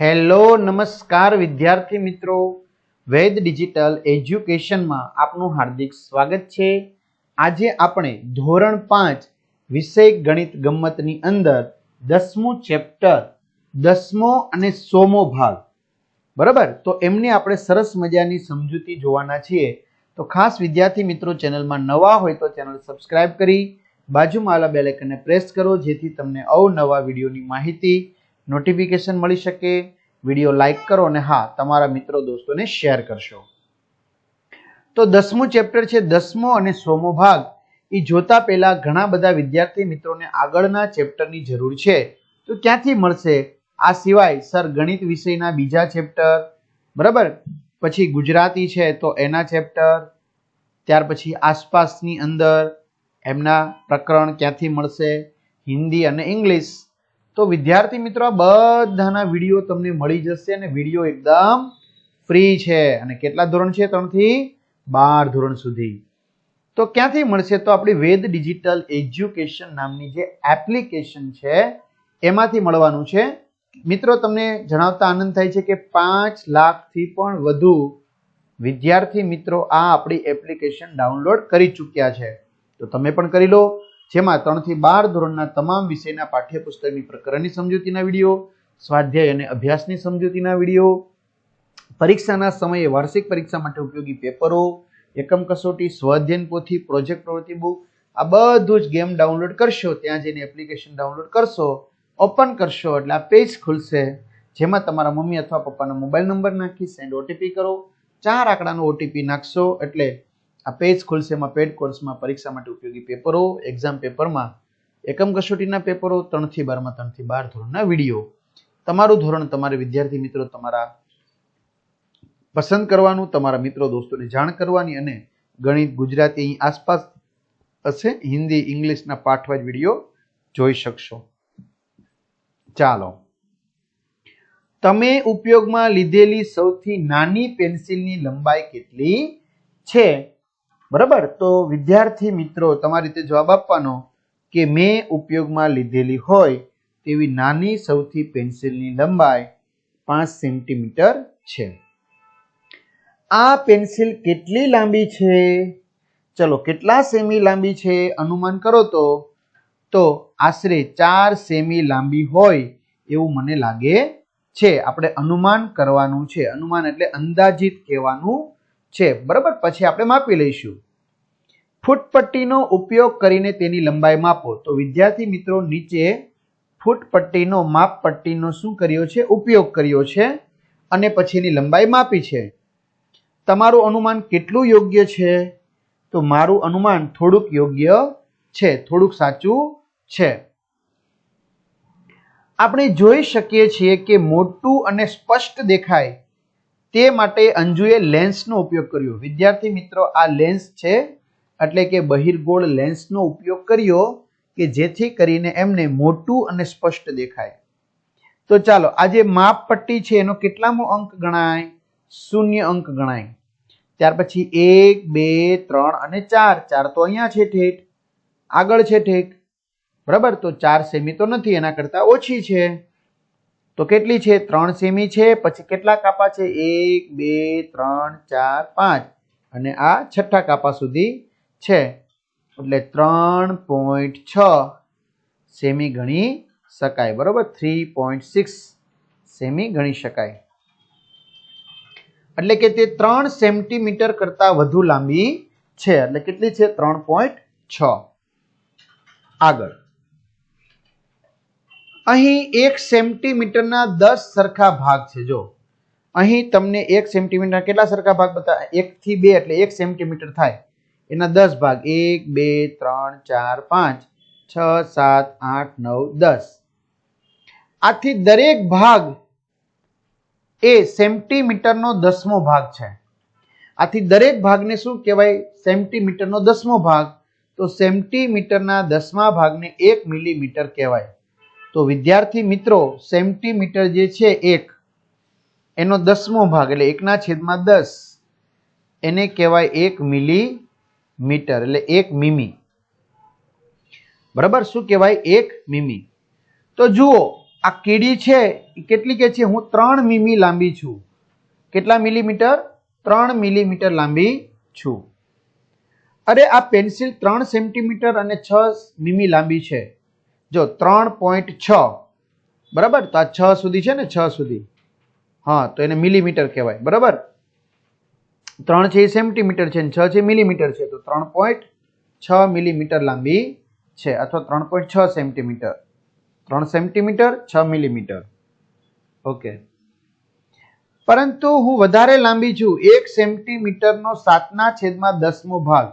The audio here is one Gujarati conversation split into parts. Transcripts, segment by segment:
હેલો, નમસ્કાર વિદ્યાર્થી મિત્રો. વેદ ડિજિટલ એજ્યુકેશનમાં આપનું હાર્દિક સ્વાગત છે. આજે આપણે ધોરણ પાંચ વિષય ગણિત ગમ્મતની અંદર દસમું ચેપ્ટર, દસમો અને સોમો ભાગ. બરાબર? તો એમની આપણે સરસ મજાની સમજૂતી જોવાના છીએ. તો ખાસ વિદ્યાર્થી મિત્રો, ચેનલમાં નવા હોય તો ચેનલ સબસ્ક્રાઇબ કરી, બાજુમાં આવેલા બેલેકનને પ્રેસ કરો, જેથી તમને અવનવા વિડીયોની માહિતી નોટિફિકેશન મળી શકે વીડિયો લાઇક કરો અને હા, તમારા મિત્રો દોસ્તોને શેર કરશો. તો દસમું ચેપ્ટર છે, દસમો અને સોમો ભાગ. એ જોતા પહેલા ઘણા બધા વિદ્યાર્થી મિત્રોને આગળના ચેપ્ટરની જરૂર છે. તો ક્યાંથી મળશે? આ સિવાય સર ગણિત વિષયના બીજા ચેપ્ટર બરાબર? પછી ગુજરાતી છે તો એના ચેપ્ટર ત્યાર પછી આસપાસની અંદર એમના પ્રકરણ ક્યાંથી મળશે? હિન્દી અને ઇંગ્લિશ. તો વિદ્યાર્થી મિત્રો, આ બધાના વીડિયો તમને મળી જશે અને વીડિયો એકદમ ફ્રી છે. અને કેટલા ધોરણ છે? ત્રણથી બાર ધોરણ સુધી. તો ક્યાંથી મળશે? તો આપણી વેદ ડિજિટલ એજ્યુકેશન નામની જે એપ્લિકેશન છે, એમાંથી મળવાનું છે. મિત્રો, તમને જણાવતા આનંદ થાય છે કે પાંચ લાખથી પણ વધુ વિદ્યાર્થી મિત્રો આ આપણી એપ્લિકેશન ડાઉનલોડ કરી ચૂક્યા છે. તો તમે પણ કરી લો. જેમાં ત્રણથી બાર ધોરણના તમામ વિષયના પાઠ્યપુસ્તકની પ્રકરણની સમજૂતીના વીડિયો, સ્વાધ્યાય અને અભ્યાસની સમજૂતીના વીડિયો, પરીક્ષાના સમયે વાર્ષિક પરીક્ષા માટે ઉપયોગી પેપરો, એકમ કસોટી, સ્વાધ્યાયન પોથી, પ્રોજેક્ટ પ્રવૃત્તિ બુક, આ બધું જ ગેમ ડાઉનલોડ કરશો, ત્યાં જઈને એપ્લિકેશન ડાઉનલોડ કરશો, ઓપન કરશો, એટલે આ પેજ ખુલશે, જેમાં તમારા મમ્મી અથવા પપ્પાનો મોબાઈલ નંબર નાખી સેન્ડ ઓટીપી કરો, ચાર આંકડાનો ઓટીપી નાખશો, એટલે આ પેજ ખુલશે એમાં પેડ કોર્સમાં પરીક્ષા માટે ઉપયોગી પેપરો એક્ઝામ પેપરમાં એકમ કસોટીના પેપરો, ત્રણથી બારમાં, ત્રણથી બાર ધોરણના વીડિયો. તમારું ધોરણ, તમારે વિદ્યાર્થી મિત્રો તમારા પસંદ કરવાનું, તમારા મિત્રો દોસ્તોને જાણ કરવાની અને ગણિત ગુજરાતી આસપાસ હશે, હિન્દી, ઇંગ્લિશના પાઠવાજ વીડિયો જોઈ શકશો. ચાલો. તમે ઉપયોગમાં લીધેલી સૌથી નાની પેન્સિલની લંબાઈ કેટલી છે? બરાબર? તો વિદ્યાર્થી મિત્રો, તમારી રીતે જવાબ આપવાનો કે મેં ઉપયોગમાં લીધેલી હોય તેવી નાની સૌથી પેન્સિલની લંબાઈ પાંચ સેન્ટીમીટર છે. આ પેન્સિલ કેટલી લાંબી છે? ચલો, કેટલા સેમી લાંબી છે અનુમાન કરો તો. તો આશરે ચાર સેમી લાંબી હોય એવું મને લાગે છે. આપણે અનુમાન કરવાનું છે. અનુમાન એટલે અંદાજિત કહેવાનું છે. બરાબર? પછી આપણે માપી લઈશું. ફૂટપટ્ટીનો ઉપયોગ કરીને તેની લંબાઈ માપો. તો વિદ્યાર્થી મિત્રો નીચે ફૂટપટ્ટીનો માપપટ્ટીનો શું કર્યો છે? ઉપયોગ કર્યો છે. અને પછી એની લંબાઈ માપી છે. તમારું અનુમાન કેટલું યોગ્ય છે? તો મારું અનુમાન થોડુંક યોગ્ય છે. થોડુંક સાચું છે. આપણે જોઈ શકીએ છીએ કે મોટું અને સ્પષ્ટ દેખાય. તે માટે અંજુએ લેન્સનો ઉપયોગ કર્યો. વિદ્યાર્થી મિત્રો, આ લેન્સ છે, એટલે કે બહિર્ગોળ લેન્સનો ઉપયોગ કર્યો કે જેથી કરીને એમને મોટું અને સ્પષ્ટ દેખાય. તો ચાલો આ જે માપપટ્ટી છે, એનો કેટલામો અંક ગણાય? શૂન્ય અંક ગણાય. ત્યાર પછી એક, બે, ત્રણ અને ચાર. ચાર તો અહીંયા છે ઠેઠ. આગળ છે ઠેઠ. બરાબર? તો ચાર સેમી તો નથી, એના કરતા ઓછી છે. તો કેટલી છે? ત્રણ સેમી છે. પછી કેટલા કાપા છે? એક, બે, ત્રણ, ચાર, પાંચ. અને આ છઠ્ઠા કાપા સુધી છે. એટલે ત્રણ પોઈન્ટ છ સેમી ગણી શકાય. બરોબર? થ્રી પોઈન્ટ સિક્સ સેમી ગણી શકાય. એટલે કે તે ત્રણ સેન્ટીમીટર કરતા વધુ લાંબી છે. એટલે કેટલી છે? ત્રણ પોઈન્ટ છ. આગળ. અહીં એક સેન્ટીમીટરના દસ સરખા ભાગ છે, જો. અહીં તમને એક સેન્ટીમીટર કેટલા સરખા ભાગ બતા એક થી બે એટલે એક સેન્ટીમીટર થાય. એના દસ ભાગ. એક, બે, ત્રણ, ચાર, પાંચ, છ, સાત, આઠ, નવ, દસ. આથી દરેક ભાગ એ સેન્ટીમીટરનો દસમો ભાગ છે. આથી દરેક ભાગને શું કહેવાય? સેન્ટીમીટરનો દસમો ભાગ. તો સેન્ટીમીટરના દસમા ભાગને એક મિલીમીટર કહેવાય. તો વિદ્યાર્થી મિત્રો, સેન્ટીમીટર જે છે એક, એનો દસમો ભાગ, એટલે એકના છેદમાં દસ, એને કહેવાય એક મિલી મીટર એટલે એક મીમી. બરાબર? શું કહેવાય? એક મીમી. તો જુઓ, આ કીડી છે, એ કેટલી કે છે? હું ત્રણ મીમી લાંબી છું. કેટલા મિલીમીટર? ત્રણ મિલીમીટર લાંબી છું. અરે, આ પેન્સિલ ત્રણ સેન્ટીમીટર અને છ મીમી લાંબી છે. જો ત્રણ પોઈન્ટ છ, બરાબર? તો આ છ સુધી છે ને? છ સુધી. હા, તો એને મિલીમીટર કહેવાય. બરાબર? ત્રણ છે એ સેન્ટીમીટર છે છ છે મિલીમીટર છે. તો ત્રણ પોઈન્ટ છ મિલીમીટર લાંબી છે, અથવા ત્રણ પોઈન્ટ છ સેન્ટીમીટર. ત્રણ સેન્ટીમીટર, છ મિલીમીટર. ઓકે. પરંતુ હું વધારે લાંબી છું. એક સેન્ટીમીટરનો સાતના છેદમાં દસમો ભાગ.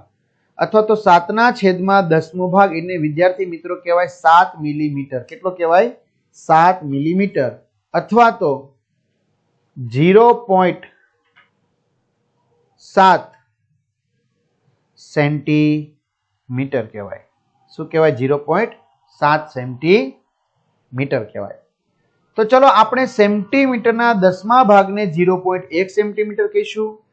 અથવા તો સાતના છેદમાં દસમો ભાગ, એને વિદ્યાર્થી મિત્રો કહેવાય સાત મિલીમીટર. કેટલો કહેવાય? સાત મિલીમીટર. અથવા તો ઝીરો પોઈન્ટ સાત સેન્ટીમીટર કહેવાય. શું કહેવાય? ઝીરો પોઈન્ટ સાત સેન્ટીમીટર કહેવાય. તો ચલો આપણે સેન્ટીમીટરના દસમા ભાગને ઝીરો પોઈન્ટ એક સેન્ટીમીટર કહીશું.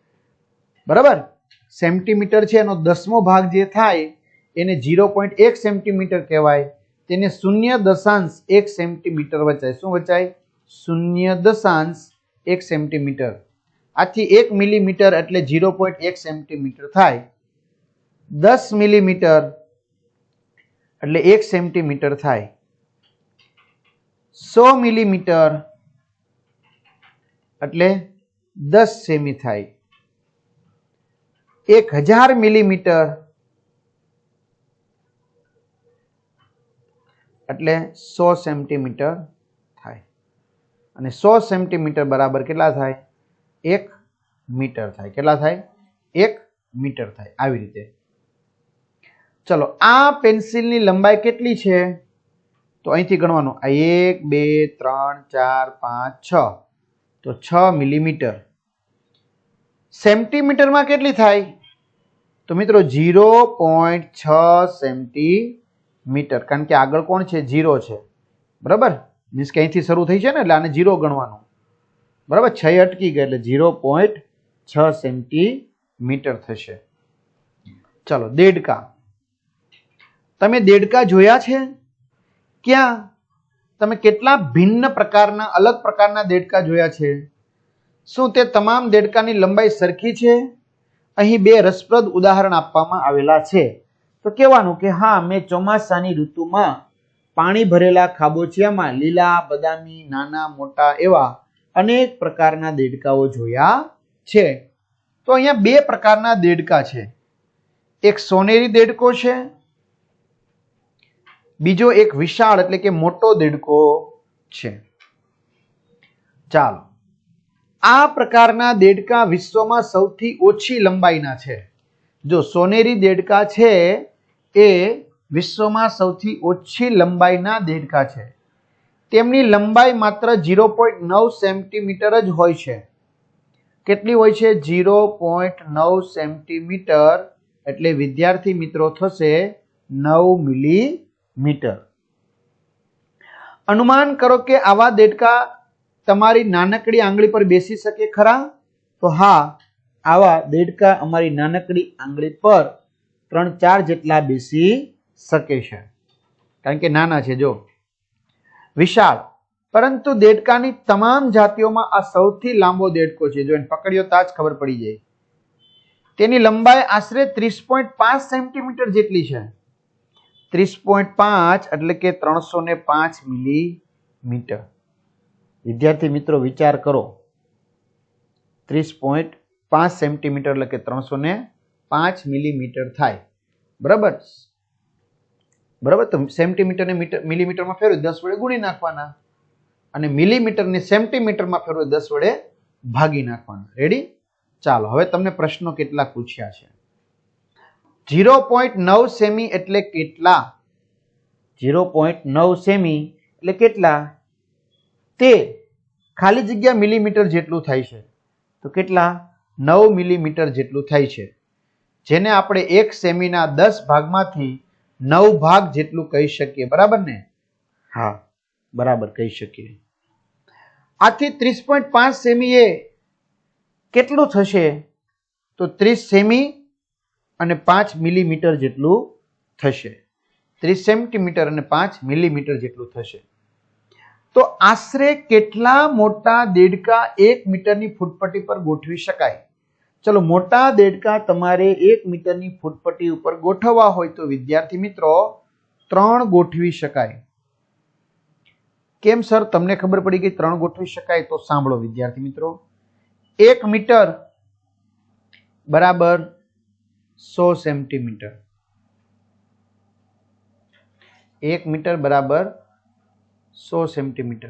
બરાબર? સેન્ટીમીટર છે, એનો દસમો ભાગ જે થાય, એને ઝીરો પોઈન્ટ એક સેન્ટીમીટર કહેવાય. તેને શૂન્ય દશાંશ એક સેન્ટીમીટર વચાય. શું વચાય? શૂન્ય દશાંશ એક સેન્ટીમીટર. આથી એક મિલીમીટર એટલે ઝીરો પોઈન્ટ એક સેન્ટીમીટર થાય. દસ મિલીમીટર એટલે એક સેન્ટીમીટર થાય. સો મિલીમીટર એટલે દસ સેમી થાય. એક હજાર મિલીમીટર. એટલે સો સેન્ટીમીટર થાય. અને સો સેન્ટીમીટર બરાબર કેટલા થાય? એક મીટર થાય. કેટલા થાય? એક મીટર થાય. આવી રીતે. ચલો, આ પેન્સિલની લંબાઈ કેટલી છે? તો અહીંથી ગણવાનું. આ એક, બે, ત્રણ, ચાર, પાંચ, છ. તો છ મિલીમીટર. સેન્ટીમીટરમાં કેટલી થાય? તો મિત્રો ઝીરો પોઈન્ટ છ સેન્ટીમીટર, કારણ કે આગળ કોણ છે? ઝીરો છે. બરાબર? મીન્સ કે અહીંથી શરૂ થઈ છે ને એટલે આને ઝીરો ગણવાનું. બરાબર? છ અટકી ગઈ એટલે ઝીરો પોઈન્ટ છ સેન્ટીમીટર થશે. ચલો, દેડકા. તમે દેડકા જોયા છે? ક્યાં? તમે કેટલા ભિન્ન પ્રકારના, અલગ પ્રકારના દેડકા જોયા છે? શું તે તમામ દેડકાની લંબાઈ સરખી છે? અહીં બે રસપ્રદ ઉદાહરણ આપવામાં આવેલા છે. તો કહેવાનું કે હા, મેં ચોમાસાની ઋતુમાં પાણી ભરેલા ખાબોચિયામાં લીલા, બદામી, નાના, મોટા એવા અનેક પ્રકારના દેડકાઓ જોયા છે. તો અહીંયા બે પ્રકારના દેડકા છે. એક સોનેરી દેડકો છે. બીજો એક વિશાળ એટલે કે મોટો દેડકો છે. ચાલો. આ પ્રકારના દેડકા વિશ્વમાં સૌથી ઓછી લંબાઈના છે. જો સોનેરી દેડકા છે, એ વિશ્વમાં સૌથી ઓછી લંબાઈના દેડકા છે. તેમની લંબાઈ માત્ર ઝીરો પોઈન્ટ નવ સેન્ટીમીટર જ હોય છે. કેટલી હોય છે? ઝીરો પોઈન્ટ નવ સેન્ટીમીટર. એટલે વિદ્યાર્થી મિત્રો, થશે નવ મિલીમીટર. અનુમાન કરો કે આવા દેડકા તમારી નાનકડી આંગળી પર બેસી શકે ખરા? તો હા, આવા દેડકા અમારી નાનકડી આંગળી પર ત્રણ ચાર જેટલા બેસી શકે છે. કારણ કે નાના છે, જો. વિશાળ. પરંતુ દેડકાની તમામ જાતિઓમાં આ સૌથી લાંબો દેડકો છે. જો એને પકડ્યો તો જ ખબર પડી જાય. તેની લંબાઈ આશરે ત્રીસ પોઈન્ટ પાંચ સેન્ટીમીટર જેટલી છે. ત્રીસ પોઈન્ટ પાંચ એટલે કે ત્રણસો ને પાંચ મિલીમીટર. વિદ્યાર્થી મિત્રો, વિચાર કરો. ત્રીસ પોઈન્ટ પાંચ સેન્ટીમીટર એટલે કે ત્રણસો ને પાંચ મિલીમીટર થાય. બરાબર? બરાબર? તો સેન્ટીમીટરને મીટર, મિલીમીટરમાં ફેરવી દસ વડે ગુણી નાખવાના. અને મિલીમીટરને સેન્ટીમીટરમાં ફેરવી દસ વડે ભાગી નાખવાના. રેડી ચાલો, હવે તમને પ્રશ્નો કેટલા પૂછ્યા છે? ઝીરો પોઈન્ટ નવ સેમી એટલે કેટલા? ઝીરો પોઈન્ટ નવ સેમી એટલે કેટલા? તે ખાલી જગ્યા મિલીમીટર જેટલું થાય છે. તો કેટલા? નવ મિલીમીટર જેટલું થાય છે. જેને આપણે એક સેમીના દસ ભાગમાંથી નવ ભાગ જેટલું કહી શકીએ. બરાબર ને? હા, બરાબર કહી શકીએ. આથી ત્રીસ પોઈન્ટ પાંચ સેમી એ કેટલું થશે? તો ત્રીસ સેમી અને પાંચ મિલીમીટર જેટલું થશે. ત્રીસ સેન્ટીમીટર અને પાંચ મિલીમીટર જેટલું થશે. તો આશરે કેટલા મોટા દેડકા એક મીટરની ફૂટપટ્ટી પર ગોઠવી શકાય? ચલો, મોટા દેડકા તમારે એક મીટરની ફૂટપટ્ટી ઉપર ગોઠવવા હોય તો વિદ્યાર્થી મિત્રો, ત્રણ ગોઠવી શકાય. કેમ સર? તમને ખબર પડી કે ત્રણ ગોઠવી શકાય તો સાંભળો વિદ્યાર્થી મિત્રો. એક મીટર બરાબર સો સેન્ટીમીટર. એક મીટર બરાબર સો સેન્ટીમીટર.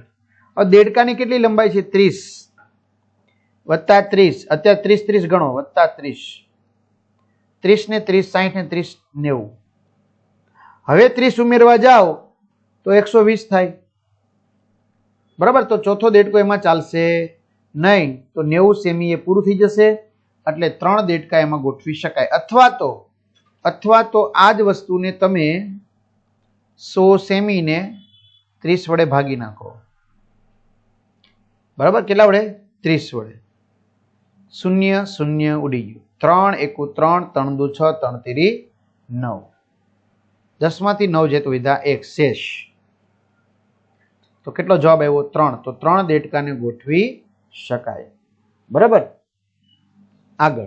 હવે દેડકાની કેટલી લંબાઈ છે? ત્રીસ. વત્તા ત્રીસ. અત્યારે ત્રીસ ત્રીસ ગણો. વત્તા ત્રીસ. ત્રીસ ને ત્રીસ સાહીઠ ને ત્રીસ, નેવું. હવે ત્રીસ ઉમેરવા જાઓ તો એકસો વીસ થાય. બરાબર? તો ચોથો દેડકો એમાં ચાલશે નહીં. તો નેવું સેમી એ પૂરું થઈ જશે. એટલે ત્રણ દેડકા એમાં ગોઠવી શકાય. અથવા તો અથવા તો આ જ વસ્તુને તમે સો સેમીને ત્રીસ વડે ભાગી નાખો. બરાબર? કેટલા વડે? ત્રીસ વડે. શૂન્ય શૂન્ય ઉડી ગયું. ત્રણ એકુ ત્રણ ત્રણ દુ છ, ત્રણ તેરી નવ. દસમાંથી નવ જેતું વિધા એક શેષ. તો કેટલો જવાબ આવ્યો? ત્રણ. તો ત્રણ દેડકાને ગોઠવી શકાય. બરાબર? આગળ.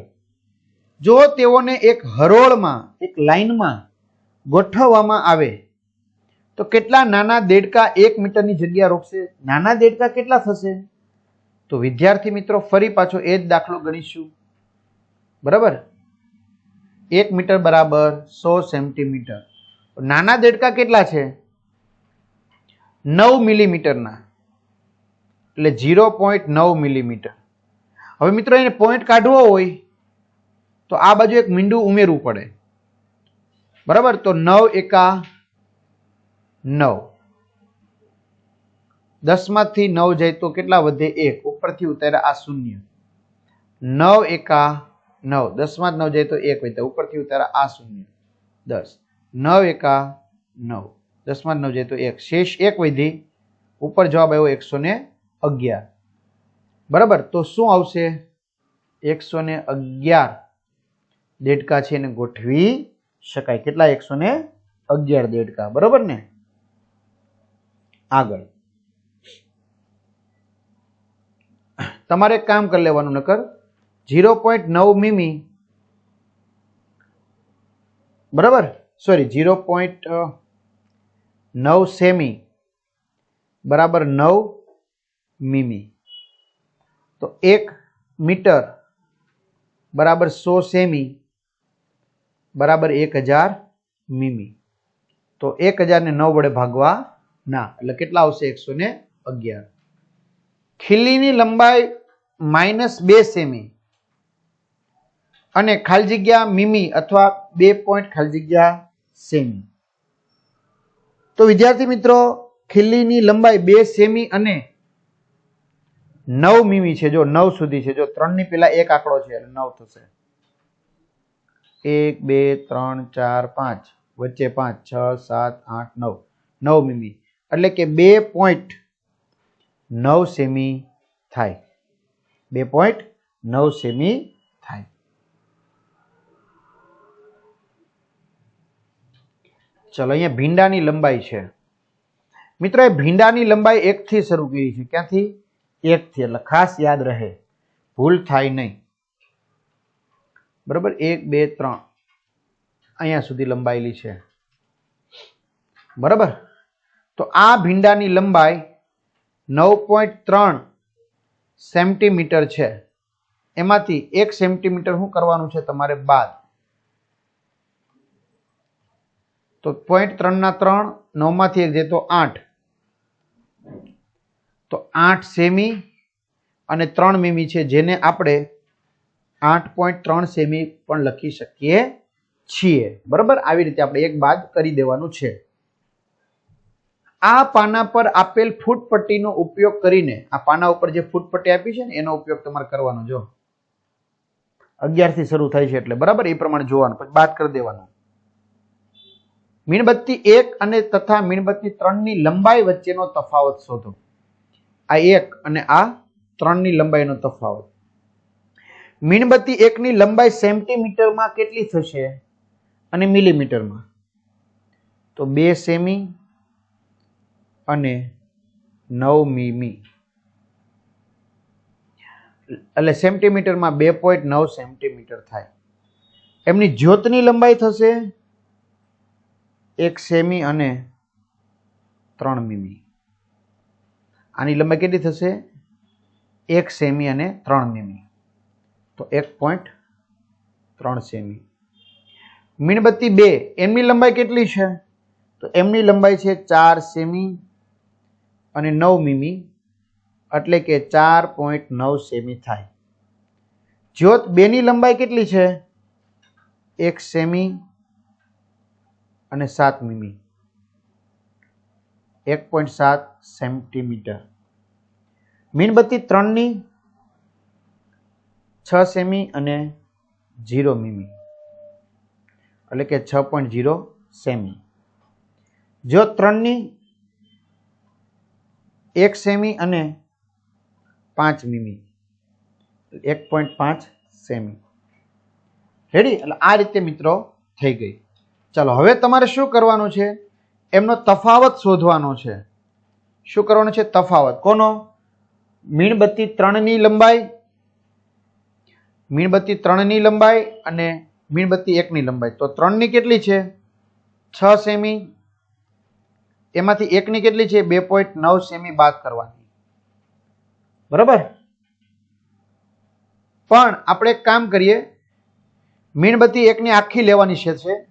જો તેઓને એક હરોળમાં, એક લાઈનમાં ગોઠવવામાં આવે તો કેટલા નાના દેડકા એક મીટરની જગ્યા રોકશે? નાના દેડકા કેટલા થશે? તો વિદ્યાર્થી મિત્રો, ફરી પાછો એ જ દાખલો ગણીશું. બરાબર? એક મીટર બરાબર સો સેન્ટીમીટર. નાના દેડકા કેટલા છે? નવ મિલીમીટરના. એટલે ઝીરો પોઈન્ટ નવ મિલીમીટર. હવે મિત્રો, એને પોઈન્ટ કાઢવો હોય, તો આ બાજુ એક મીંડું ઉમેરવું પડે. બરાબર? તો નવ એકા નવ. દસમાંથી નવ જાય તો કેટલા વધે એક? ઉપરથી ઉતાર્યા આ શૂન્ય. નવ એકા નવ. દસમાં નવ જાય તો એક વધ્યા ઉપરથી ઉતાર્યા આ શૂન્ય. દસ. નવ એકા નવ. દસમાં નવ જાય તો એક. શેષ એક વધી. ઉપર જવાબ આવ્યો એકસો ને અગિયાર. બરાબર? તો શું આવશે? એકસો ને અગિયાર. દેડકા છે એને ગોઠવી શકાય. કેટલા? એકસો ને અગિયાર દેડકા. બરાબર ને? આગળ. તમારે એક કામ કરી લેવાનું, નકર ઝીરો પોઈન્ટ નવ મીમી. બરાબર? સોરી ઝીરો પોઈન્ટ નવ સેમી. બરાબર નવ મીમી. તો એક મીટર બરાબર સો સેમી. બરાબર એક હજાર મીમી. તો એક હજારને નવ વડે ભાગવા ના, એટલે કેટલા આવશે? એકસો ને અગિયાર. ખીલીની લંબાઈ માઇનસ બે સેમી. અને ખાલી જગ્યા મીમી અથવા બે પોઈન્ટ ખાલી જગ્યા સેમી. તો વિદ્યાર્થી મિત્રો, ખીલીની લંબાઈ બે સેમી અને નવ મીમી છે. જો નવ સુધી છે, જો ત્રણની પેલા એક આંકડો છે, એટલે નવ થશે. એક, બે, ત્રણ, ચાર, પાંચ. વચ્ચે પાંચ, છ, સાત, આઠ, નવ. નવ મીમી. એટલે કે બે પોઈન્ટ નવ સેમી થાય. બે પોઈન્ટ નવ સેમી થાય. ચલો, અહીંયા ભીંડાની લંબાઈ છે. મિત્રો, એ ભીંડાની લંબાઈ એકથી શરૂ કરી છે. ક્યાંથી? એકથી. એટલે ખાસ યાદ રહે. ભૂલ થાય નહીં. બરાબર? એક, બે, ત્રણ. અહીંયા સુધી લંબાયેલી છે. બરાબર? તો આ ભીંડાની લંબાઈ નવ પોઈન્ટ ત્રણ સેન્ટીમીટર છે. એમાંથી એક સેન્ટીમીટર શું કરવાનું છે તમારે બાદ? તો પોઈન્ટ ત્રણના ત્રણ, નવમાંથી એક તો આઠ. તો આઠ સેમી અને ત્રણ મીમી છે, જેને આપણે આઠ પોઈન્ટ ત્રણ સેમી પણ લખી શકીએ છીએ. બરાબર? આવી રીતે આપણે એક બાદ કરી દેવાનું છે. આ પાના પર આપેલ ફૂટપટ્ટીનો ઉપયોગ કરીને, આ પાના ઉપર જે ફૂટપટ્ટી આપી છે ને, એનો ઉપયોગ તમારે કરવાનો, જો. અગિયારથી શરૂ થાય છે એટલે, બરાબર? એ પ્રમાણે જોવાનું. પછી બાદ કરી દેવાનું. મીણબત્તી એક અને તથા મીણબત્તી ત્રણની લંબાઈ વચ્ચેનો તફાવત શોધો. આ એક અને આ ત્રણની લંબાઈનો તફાવત. મીણબત્તી એકની લંબાઈ સેન્ટીમીટરમાં કેટલી થશે? અને મિલીમીટરમાં. તો બે સેમી અને નવ મીમી એટલે સેન્ટીમીટરમાં બે પોઈન્ટ નવ સેન્ટીમીટર થાય. એમની જ્યોતની લંબાઈ થશે એક સેમી અને ત્રણ મીમી. આની લંબાઈ કેટલી થશે? એક સેમી અને ત્રણ મીમી. તો એક પોઈન્ટ ત્રણ સેમી. મીણબત્તી બે, એમની લંબાઈ કેટલી છે? તો એમની લંબાઈ છે ચાર સેમી અને નવ મીમી એટલે કે ચાર પોઈન્ટ નવ સેમી થાય. જ્યોત બેની લંબાઈ કેટલી છે? એક સેમી અને સાત મીમી. એક પોઈન્ટ સાત સેન્ટીમીટર. મીણબત્તી ત્રણની છ સેમી અને ઝીરો મીમી. એટલે કે છ પોઈન્ટ ઝીરો સેમી. જો ત્રણની એક સેમી અને પાંચ મીમી. એક પોઈન્ટ પાંચ સેમી. રેડી એટલે આ રીતે મિત્રો થઈ ગઈ. ચાલો, હવે તમારે શું કરવાનું છે? એમનો તફાવત શોધવાનો છે. શું કરવાનું છે? તફાવત. કોનો? મીણબત્તી ત્રણની લંબાઈ, મીણબત્તી ત્રણની લંબાઈ અને મીણબત્તી એકની લંબાઈ. તો ત્રણની કેટલી છે? છ સેમી એમાંથી એકની કેટલી છે? બે પોઈન્ટ નવ સેમી બાદ કરવાની. બરાબર? પણ આપણે એક કામ કરીએ. મીણબત્તી એકની આખી લેવાની છે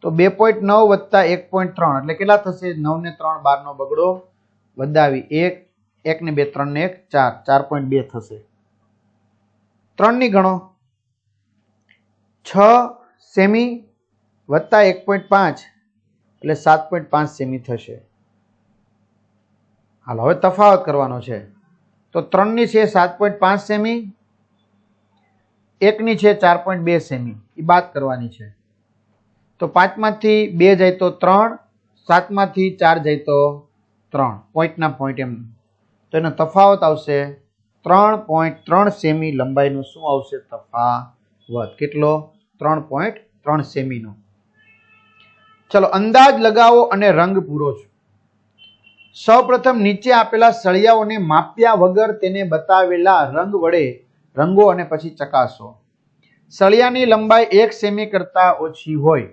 તો બે પોઈન્ટ નવ વત્તા એક પોઈન્ટ ત્રણ. એટલે કેટલા થશે? નવ ને ત્રણ બારનો બગડો વધાવી એક એક ને બે, ત્રણ ને એક, ચાર. ચાર પોઈન્ટ બે થશે. ત્રણની ગણો. છ સેમી વત્તા એક પોઈન્ટ પાંચ. એટલે સાત પોઈન્ટ પાંચ સેમી થશે. હાલ હવે તફાવત કરવાનો છે. તો ત્રણની છે સાત પોઈન્ટ પાંચ સેમી, એકની છે ચાર પોઈન્ટ બે સેમી. એ બાદ કરવાની છે. તો પાંચમાંથી બે જાય તો ત્રણ, સાતમાંથી ચાર જાય તો ત્રણ. પોઈન્ટના પોઈન્ટ એમ. તો એનો તફાવત આવશે ત્રણ પોઈન્ટ ત્રણ સેમી લંબાઈનું. શું આવશે? તફાવત. કેટલો? ત્રણ પોઈન્ટ ત્રણ સેમીનો. ચલો, અંદાજ લગાવો અને રંગ પૂરો છો. સૌપ્રથમ નીચે આપેલા સળિયાઓને માપ્યા વગર તેને બતાવેલા રંગ વડે રંગો અને પછી ચકાસો. સળિયાની લંબાઈ એક સેમી કરતા ઓછી હોય.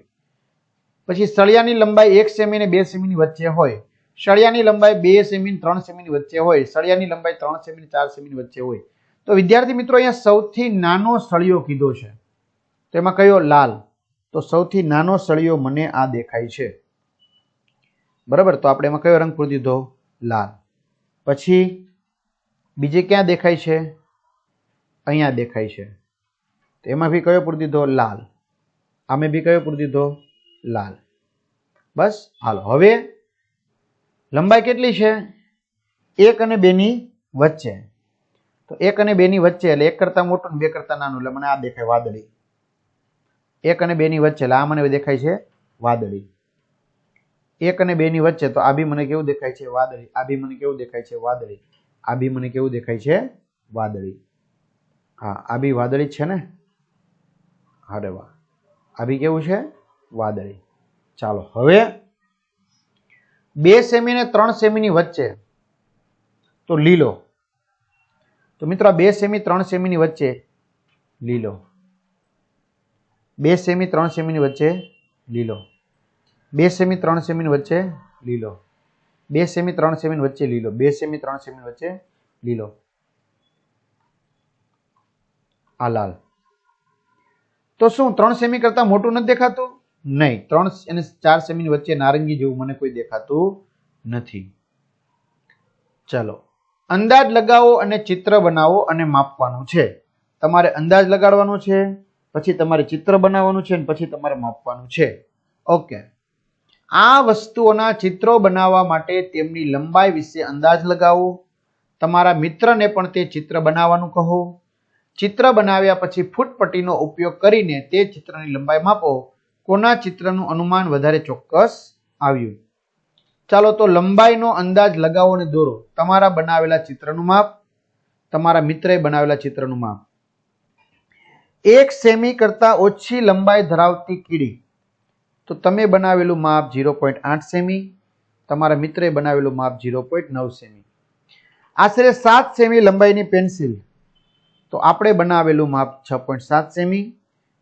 પછી સળિયાની લંબાઈ એક સેમી ને બે સેમીની વચ્ચે હોય. સળિયાની લંબાઈ બે સેમી ત્રણ સેમીની વચ્ચે હોય. સળિયાની લંબાઈ ત્રણ સેમી ચાર સેમીની વચ્ચે હોય. તો વિદ્યાર્થી મિત્રો, અહીંયા સૌથી નાનો સળિયો કીધો છે. તેમાં કયો? લાલ. તો સૌથી નાનો સળિયો મને આ દેખાય છે. બરાબર? તો આપણે એમાં કયો રંગ પૂરી દીધો? લાલ. પછી બીજે ક્યાં દેખાય છે? અહીંયા દેખાય છે. તો એમાં બી કયો પૂરી દીધો? લાલ. આમે બી કયો પૂરી દીધો? લાલ. બસ, હાલો. હવે લંબાઈ કેટલી છે? એક અને બેની વચ્ચે. તો એક અને બેની વચ્ચે એટલે એક કરતાં મોટું ને બે કરતાં નાનું. એટલે મને આ દેખાય વાદળી. એક અને બેની વચ્ચે એટલે આ મને દેખાય છે વાદળી. એક અને બેની વચ્ચે, તો આ બી મને કેવું દેખાય છે વાદળી? આ બી મને કેવું દેખાય છે વાદળી? આ બી મને કેવું દેખાય છે વાદળી. હા આ બી વાદળી જ છે ને? અરે વાહ. આ બી કેવું છે? વાદળી. ચાલો, હવે બે સેમી ને ત્રણ સેમીની વચ્ચે, તો લીલો. તો મિત્રો બે સેમી, ત્રણ સેમીની વચ્ચે લીલો. બે સેમી ત્રણ સેમીની વચ્ચે લીલો. બે સેમી ત્રણ સેમીની વચ્ચે લીલો. બે સેમી ત્રણ સેમીની વચ્ચે લીલો. બે સેમી ત્રણ સેમીની વચ્ચે લીલો. આ લાલ. તો શું, ત્રણ સેમી કરતા મોટું નથી દેખાતું? નહીં. ત્રણ અને ચાર સેમીની વચ્ચે નારંગી જેવું મને કોઈ દેખાતું નથી. ચલો. અંદાજ લગાવો અને ચિત્ર બનાવો અને માપવાનું છે. તમારે અંદાજ લગાડવાનો છે? પછી તમારે ચિત્ર બનાવવાનું છે અને પછી તમારે માપવાનું છે. ઓકે આ વસ્તુઓના ચિત્રો બનાવવા માટે તેમની લંબાઈ વિશે અંદાજ લગાવો. તમારા મિત્રને પણ તે ચિત્ર બનાવવાનું કહો. ચિત્ર બનાવ્યા પછી ફૂટપટ્ટીનો ઉપયોગ કરીને તે ચિત્રની લંબાઈ માપો. કોના ચિત્રનું અનુમાન વધારે ચોક્કસ આવ્યું? ચાલો તો લંબાઈનો અંદાજ લગાવો અને દોરો. તમારા બનાવેલા ચિત્રનું માપ, તમારા મિત્રએ બનાવેલા ચિત્રનું માપ. એક સેમી કરતાં ઓછી લંબાઈ ધરાવતી કીડી. તો તમે બનાવેલું માપ ઝીરો પોઈન્ટ આઠ સેમી, તમારા મિત્રએ બનાવેલું માપ ઝીરો પોઈન્ટ નવ સેમી. આશરે સાત સેમી લંબાઈની પેન્સિલ. તો આપણે બનાવેલું માપ છ પોઈન્ટ સાત સેમી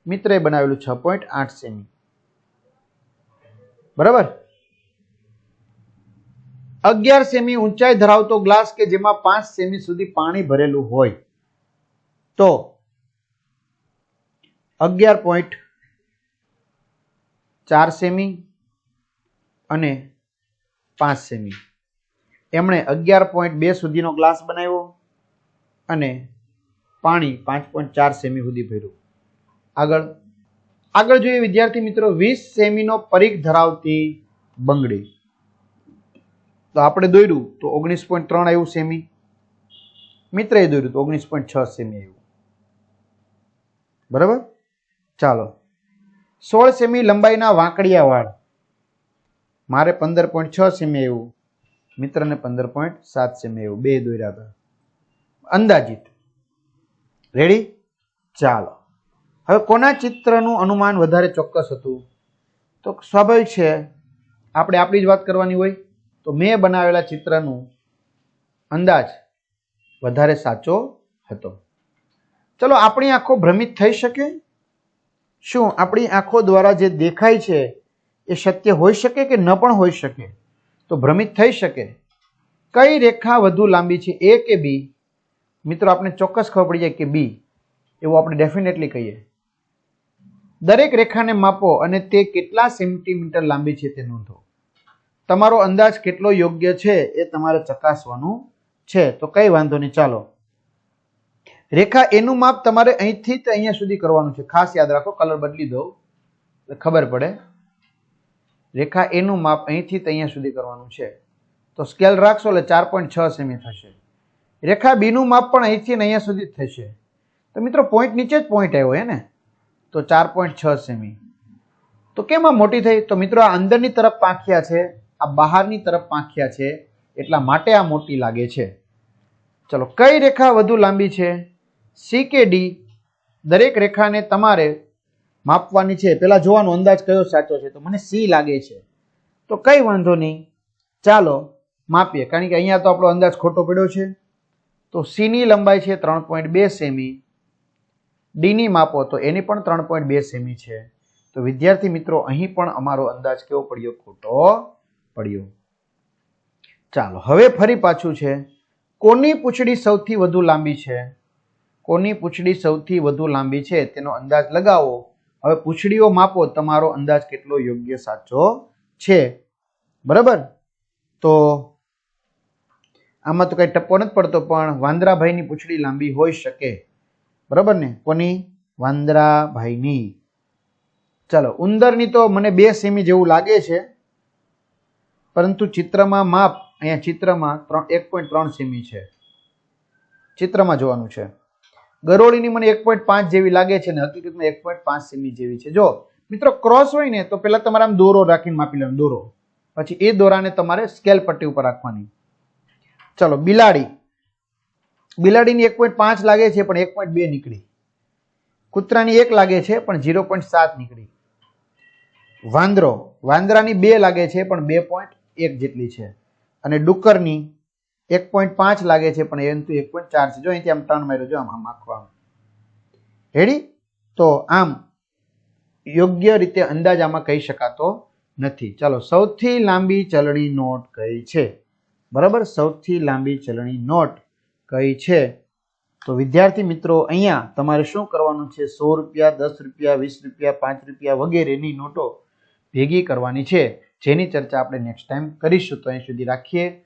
મિત્રએ બનાવેલું છ પોઈન્ટ આઠ સેમી. બરાબર? અગિયાર સેમી ઊંચાઈ ધરાવતો ગ્લાસ કે જેમાં પાંચ સેમી સુધી પાણી ભરેલું હોય. તો અગિયાર પોઈન્ટ ચાર સેમી અને પાંચ સેમી એમણે અગિયાર પોઈન્ટ બે સુધીનો ગ્લાસ બનાવ્યો અને પાણી પાંચ પોઈન્ટ ચાર સેમી સુધી ભર્યું. આગળ. આગળ જોઈએ વિદ્યાર્થી મિત્રો, વીસ સેમીનો પરીખ ધરાવતી બંગડી. તો આપણે દોર્યું તો ઓગણીસ પોઈન્ટ ત્રણ આવ્યું સેમી મિત્રએ દોર્યું તો ઓગણીસ પોઈન્ટ છ સેમી આવ્યું. બરાબર? ચાલો. સોળ સેમી લંબાઈના વાંકડિયા વાળ. મારે પંદર પોઈન્ટ છ સેમી એવું મિત્રને પંદર પોઈન્ટ સાત સેમી એવું બે દોર્યા હતા. અંદાજિત. રેડી ચાલો. હવે કોના ચિત્રનું અનુમાન વધારે ચોક્કસ હતું? તો સ્વાભાવિક છે, આપણે આપણી જ વાત કરવાની હોય, તો મેં બનાવેલા ચિત્રનું અંદાજ વધારે સાચો હતો. ચલો, આપણી આંખો ભ્રમિત થઈ શકે? શું આપણી આંખો દ્વારા જે દેખાય છે, એ સત્ય હોઈ શકે કે ન પણ હોઈ શકે? તો ભ્રમિત થઈ શકે. કઈ રેખા વધુ લાંબી છે, એ કે બી? મિત્રો આપણે ચોક્કસ ખબર પડી જાય કે બી, એવું આપણે ડેફિનેટલી કહીએ. દરેક રેખાને માપો અને તે કેટલા સેન્ટીમીટર લાંબી છે તે નોંધો. તમારો અંદાજ કેટલો યોગ્ય છે, એ તમારે ચકાસવાનું છે. તો કઈ વાંધો નહીં, ચાલો. રેખા, એનું માપ તમારે અહીંથી જ અહીંયા સુધી કરવાનું છે. ખાસ યાદ રાખો કલર બદલી દો એટલે ખબર પડે. રેખા, એનું માપ અહીંથી જ અહીંયા સુધી કરવાનું છે. તો સ્કેલ રાખશો એટલે ચાર પોઈન્ટ છ સેમી થશે. રેખા, બીનું માપ પણ અહીંથી ને અહીંયા સુધી થશે. તો મિત્રો પોઈન્ટ નીચે જ પોઈન્ટ આવ્યો હે ને? તો ચાર પોઈન્ટ છ સેમી. તો કેમ આ મોટી થઈ? તો મિત્રો, આ અંદરની તરફ પાંખિયા છે, આ બહારની તરફ પાંખિયા છે, એટલા માટે આ મોટી લાગે છે. ચલો, કઈ રેખા વધુ લાંબી છે? સી કે ડી દરેક રેખાને તમારે માપવાની છે. પેલા જોવાનો અંદાજ કયો સાચો છે? તો મને સી લાગે છે. તો કઈ વાંધો નહીં. ચાલો, માપીએ. કારણ કે અહીંયા તો આપણો અંદાજ ખોટો પડ્યો છે. તો સીની લંબાઈ છે ત્રણ પોઈન્ટ બે સેમી. ડીની માપો, તો એની પણ ત્રણ પોઈન્ટ બે સેમી છે. તો વિદ્યાર્થી મિત્રો, અહીં પણ અમારો અંદાજ કેવો પડ્યો? ખોટો પડ્યો. ચાલો, હવે ફરી પાછું છે. કોની પૂંછડી સૌથી વધુ લાંબી છે? કોની પૂંછડી સૌથી વધુ લાંબી છે તેનો અંદાજ લગાવો. હવે પૂંછડીઓ માપો, તમારો અંદાજ કેટલો યોગ્ય સાચો છે? બરાબર? તો આમાં તો કઈ ટપ્પો નથી પડતો, પણ વાંદરાભાઈની પૂંછડી લાંબી હોઈ શકે. બરાબર ને? કોની? વાંદરાભાઈની. ચાલો, ઉંદરની તો મને બે સેમી જેવું લાગે છે, પરંતુ ચિત્રમાં માપ, અહીંયા ચિત્રમાં ત્રણ, એક પોઈન્ટ ત્રણ સેમી છે. ચિત્રમાં જોવાનું છે. ગરોળીની મને એક પોઈન્ટ પાંચ જેવી લાગે છે ને હકીકતમાં એક પોઈન્ટ પાંચ સેમી જેવી છે. જો, મિત્રો ક્રોસ હોય ને, તો પહેલાં તમારે આમ દોરો રાખીને માપી લેવાનો, દોરો. પછી એ દોરાને તમારે સ્કેલ પટ્ટી ઉપર રાખવાની. ચલો, બિલાડી. બિલાડીની એક પોઈન્ટ પાંચ લાગે છે, પણ એક પોઈન્ટ બે નીકળી. કૂતરાની એક લાગે છે, પણ ઝીરો પોઈન્ટ સાત નીકળી. વાંદરો. વાંદરાની બે લાગે છે, પણ બે પોઈન્ટ એક જેટલી છે. અને ડુક્કરની એક પોઈન્ટ પાંચ લાગે છે, પણ એમ તો એક પોઈન્ટ ચાર છે. જો અહીંથી આમ ટર્ન માર્યો, જો આમ આમ આખો આમ. રેડી તો આમ યોગ્ય રીતે અંદાજ આમાં કહી શકાતો નથી. ચાલો, સૌથી લાંબી ચલણી નોટ કઈ છે? બરાબર? સૌથી લાંબી ચલણી નોટ કઈ છે? તો વિદ્યાર્થી મિત્રો, અહીંયા તમારે શું કરવાનું છે? સો રૂપિયા, દસ રૂપિયા, વીસ રૂપિયા, પાંચ રૂપિયા વગેરેની નોટો ભેગી કરવાની છે. જેની ચર્ચા આપણે નેક્સ્ટ ટાઈમ કરીશું. તો અહીં સુધી રાખીએ.